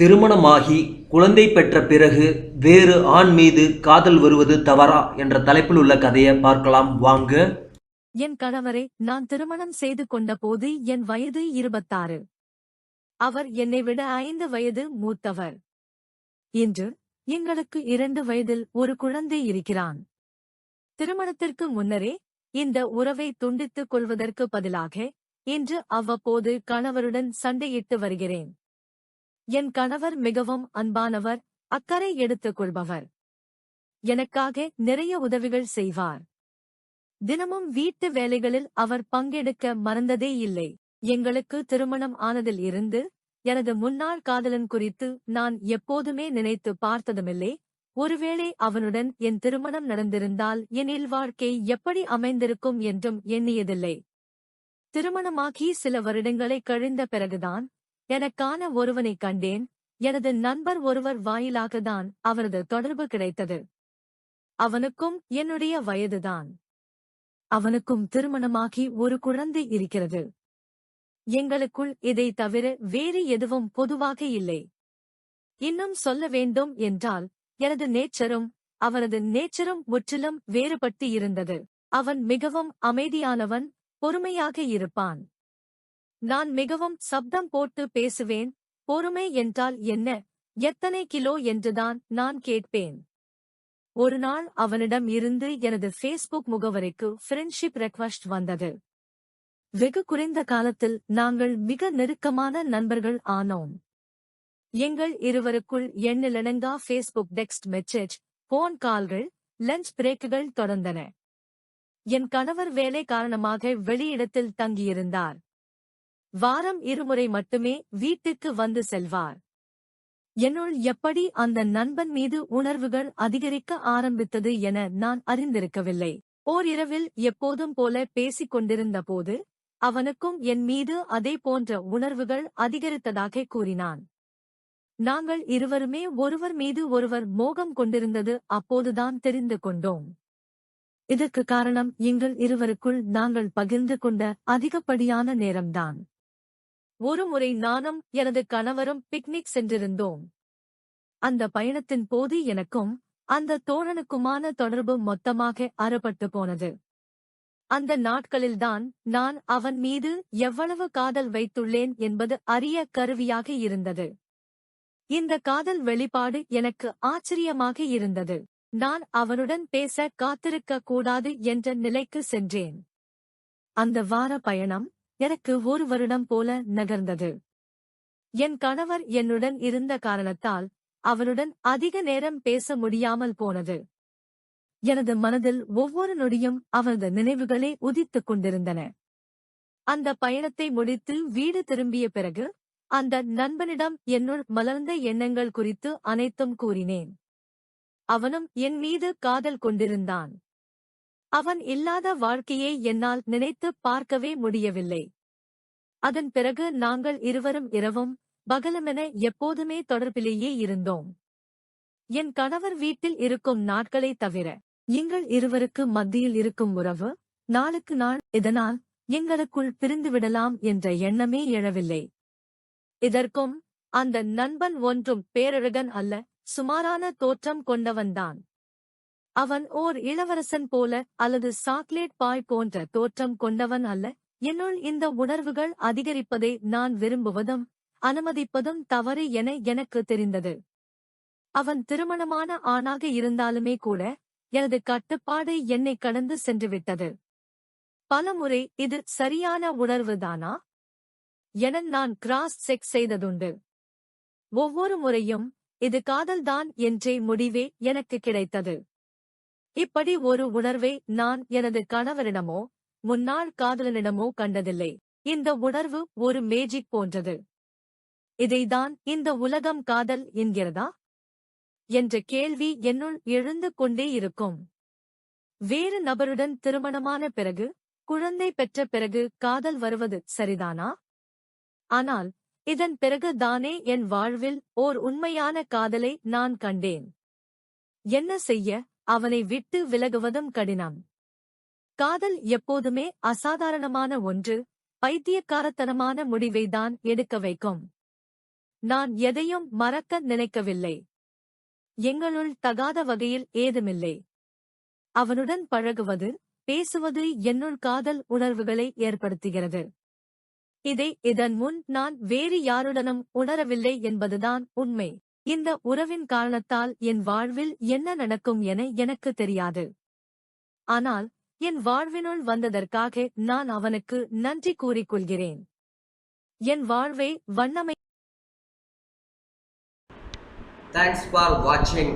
திருமணமாகி குழந்தை பெற்ற பிறகு வேறு ஆண் மீது காதல் வருவது தவறா என்ற தலைப்பில் உள்ள கதையை பார்க்கலாம். வாங்க. என் கணவரை நான் திருமணம் செய்து கொண்டபோது என் வயது இருபத்தாறு. அவர் என்னை விட ஐந்து வயது மூத்தவர். இன்று எங்களுக்கு இரண்டு வயதில் ஒரு குழந்தை இருக்கிறான். திருமணத்திற்கு முன்னரே இந்த உறவை துண்டித்துக் கொள்வதற்கு பதிலாக இன்று அவ்வப்போது கணவருடன் சண்டையிட்டு வருகிறேன். என் கணவர் மிகவும் அன்பானவர் அக்கறை எடுத்துக் கொள்பவர் எனக்காக நிறைய உதவிகள் செய்வார். தினமும் வீட்டு வேலைகளில் அவர் பங்கெடுக்க மறந்ததே இல்லை. எங்களுக்கு திருமணம் ஆனதில் இருந்து எனது முன்னாள் காதலன் குறித்து நான் எப்போதுமே நினைத்து பார்த்ததுமில்லை. ஒருவேளை அவனுடன் என் திருமணம் நடந்திருந்தால் என் இல்வாழ்க்கை எப்படி அமைந்திருக்கும் என்றும் எண்ணியதில்லை. திருமணமாகி சில வருடங்களை கழிந்த பிறகுதான் எனக்கான ஒருவனை கண்டேன். எனது நண்பர் ஒருவர் வாயிலாகத்தான் அவரது தொடர்பு கிடைத்தது. அவனுக்கும் என்னுடைய வயதுதான். அவனுக்கும் திருமணமாகி ஒரு குழந்தை இருக்கிறது. எங்களுக்குள் இதை தவிர வேறு எதுவும் பொதுவாக இல்லை. இன்னும் சொல்ல வேண்டும் என்றால் எனது நேச்சரும் அவரது நேச்சரும் முற்றிலும் வேறுபட்டு இருந்தது. அவன் மிகவும் அமைதியானவன் பொறுமையாக இருப்பான். நான் மிகவும் சப்தம் போட்டு பேசுவேன் பொறுமை என்றால் என்ன? எத்தனை கிலோ என்றுதான் நான் கேட்பேன். ஒரு நாள் அவனிடம் இருந்து எனது ஃபேஸ்புக் முகவரிக்கு ஃப்ரெண்ட்ஷிப் ரெக்வஸ்ட் வந்தது. வெகு குறைந்த காலத்தில் நாங்கள் மிக நெருக்கமான நண்பர்கள் ஆனோம். எங்கள் இருவருக்குள் எண்ணிலடங்கா ஃபேஸ்புக் டெக்ஸ்ட் மெசேஜ் போன் கால்கள் லஞ்ச் பிரேக்குகள் தொடர்ந்தன. என் கணவர் வேலை காரணமாக வெளியிடத்தில் தங்கியிருந்தார். வாரம் இருமுறை மட்டுமே வீட்டுக்கு வந்து செல்வார். என்னுள் எப்படி அந்த நண்பன் மீது உணர்வுகள் அதிகரிக்க ஆரம்பித்தது என நான் அறிந்திருக்கவில்லை. ஓர் இரவில் எப்போதும் போல பேசிக் கொண்டிருந்த போது அவனுக்கும் என் மீது அதே போன்ற உணர்வுகள் அதிகரித்ததாக கூறினான். நாங்கள் இருவருமே ஒருவர் மீது ஒருவர் மோகம் கொண்டிருந்தது அப்போதுதான் தெரிந்து கொண்டோம். இதற்கு காரணம் எங்கள் இருவருக்குள் நாங்கள் பகிர்ந்து கொண்ட அதிகப்படியான நேரம்தான். ஒருமுறை நானும் எனது கணவரும் பிக்னிக் சென்றிருந்தோம். அந்த பயணத்தின் போது எனக்கும் அந்த தோழனுக்குமான தொடர்பு மொத்தமாக அறப்பட்டு போனது. அந்த நாட்களில்தான் நான் அவன் மீது எவ்வளவு காதல் வைத்துள்ளேன் என்பது அரிய கருவியாக இருந்தது. இந்த காதல் வெளிப்பாடு எனக்கு ஆச்சரியமாக இருந்தது. நான் அவனுடன் பேச காத்திருக்க கூடாது என்ற நிலைக்கு சென்றேன். அந்த வார பயணம் எனக்கு ஒரு வருடம் போல நகர்ந்தது. என் கணவர் என்னுடன் இருந்த காரணத்தால் அவருடன் அதிக நேரம் பேச முடியாமல் போனது. எனது மனதில் ஒவ்வொரு நொடியும் அவனது நினைவுகளே உதித்துக் கொண்டிருந்தன. அந்த பயணத்தை முடித்து வீடு திரும்பிய பிறகு அந்த நண்பனிடம் என்னுள் மலர்ந்த எண்ணங்கள் குறித்து அனைத்தும் கூறினேன். அவனும் என் மீது காதல் கொண்டிருந்தான். அவன் இல்லாத வாழ்க்கையை என்னால் நினைத்துப் பார்க்கவே முடியவில்லை. அதன் பிறகு நாங்கள் இருவரும் இரவும் பகலமென எப்போதுமே தொடர்பிலேயே இருந்தோம். என் கணவர் வீட்டில் இருக்கும் நாட்களை தவிர எங்கள் இருவருக்கு மத்தியில் இருக்கும் உறவு நாளுக்கு நாள் இதனால் எங்களுக்குள் பிரிந்துவிடலாம் என்ற எண்ணமே எழவில்லை. இதற்கும் அந்த நண்பன் ஒன்றும் பேரழகன் அல்ல சுமாரான தோற்றம் கொண்டவன்தான். அவன் ஓர் இளவரசன் போல அல்லது சாக்லேட் பாய் போன்ற தோற்றம் கொண்டவன் அல்ல. என்னுள் இந்த உணர்வுகள் அதிகரிப்பதை நான் விரும்புவதும் அனுமதிப்பதும் தவறு என எனக்கு தெரிந்தது. அவன் திருமணமான ஆணாக இருந்தாலுமே கூட எனது கட்டுப்பாடு என்னை கடந்து சென்றுவிட்டது. பலமுறை இது சரியான உணர்வுதானா? என நான் கிராஸ் செக் செய்ததுண்டு. ஒவ்வொரு முறையும் இது காதல்தான் என்றே முடிவே எனக்கு கிடைத்தது. இப்படி ஒரு உணர்வை நான் எனது கணவரிடமோ முன்னாள் காதலனிடமோ கண்டதில்லை. இந்த உணர்வு ஒரு மேஜிக் போன்றது. இதைதான் இந்த உலகம் காதல் என்கிறதா? என்ற கேள்வி என்னுள் எழுந்து கொண்டே இருக்கும். வேறு நபருடன் திருமணமான பிறகு குழந்தை பெற்ற பிறகு காதல் வருவது சரிதானா? ஆனால் இதன் பிறகு தானே என் வாழ்வில் ஓர் உண்மையான காதலை நான் கண்டேன். என்ன செய்ய? அவனை விட்டு விலகுவதும் கடினம். காதல் எப்போதுமே அசாதாரணமான ஒன்று பைத்தியக்காரத்தனமான முடிவைதான் எடுக்க வைக்கும். நான் எதையும் மறக்க நினைக்கவில்லை. எங்களுள் தகாத வகையில் ஏதுமில்லை. அவனுடன் பழகுவது பேசுவது என்னுள் காதல் உணர்வுகளை ஏற்படுத்துகிறது. இதை இதன் முன் நான் வேறு யாருடனும் உணரவில்லை என்பதுதான் உண்மை. இந்த உறவின் காரணத்தால் என் வாழ்வில் என்ன நடக்கும் என எனக்கு தெரியாது ஆனால் என் வாழ்வினுள் வந்ததற்காக நான் அவனுக்கு நன்றி கூறிக்கொள்கிறேன் என் வாழ்வை வண்ணமை Thanks for watching.